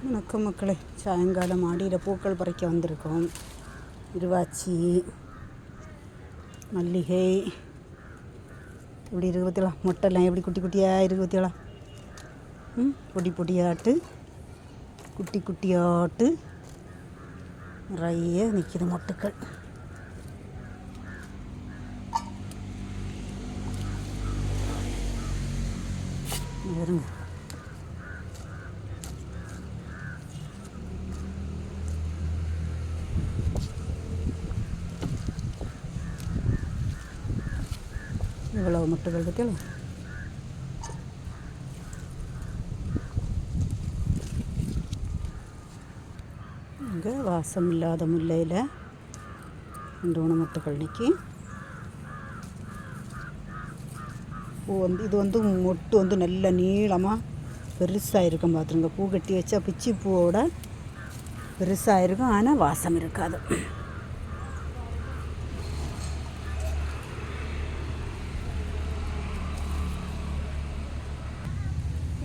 வணக்கம் மக்களே. சாயங்காலம் மாடியில் பூக்கள் பறிக்க வந்திருக்கோம். இருவாச்சி மல்லிகை இப்படி இருக்கு பத்தியலாம் மொட்டைலாம் எப்படி குட்டி குட்டியாக இருக்கு பத்தியலாம் ம் பொடி பொடியாட்டு குட்டி குட்டியாட்டு நிறைய நிற்கிது மொட்டுக்கள். இங்க பாருங்க இவ்வளவு முட்டுகள் பற்றியலாம் இங்கே வாசம் இல்லாத முல்லையில் ரெண்டு மூணு முட்டுகள் நிற்கி பூ வந்து இது வந்து மொட்டு வந்து நல்ல நீளமாக பெருசாக இருக்கும் பார்த்துருங்க பூ கட்டி வச்சா பிச்சி பூவோட பெருசாக இருக்கும் ஆனால் வாசம் இருக்காது.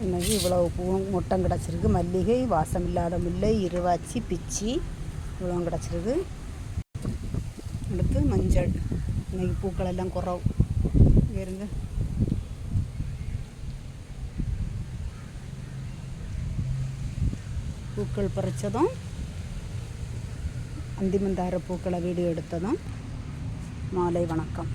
இன்னைக்கு இவ்வளவு பூவும் மொட்டம் கிடச்சிருக்கு? மல்லிகை வாசம் இல்லாத முல்லை இருவாச்சி பிச்சி இவ்வளோ கிடச்சிருக்கு. அடுத்து மஞ்சள். இன்னைக்கு பூக்கள் எல்லாம் குறவு. இங்க இருங்க. பூக்கள் பறித்ததும் அந்திமந்தார பூக்களை வீடியோ எடுத்ததும் மாலை வணக்கம்.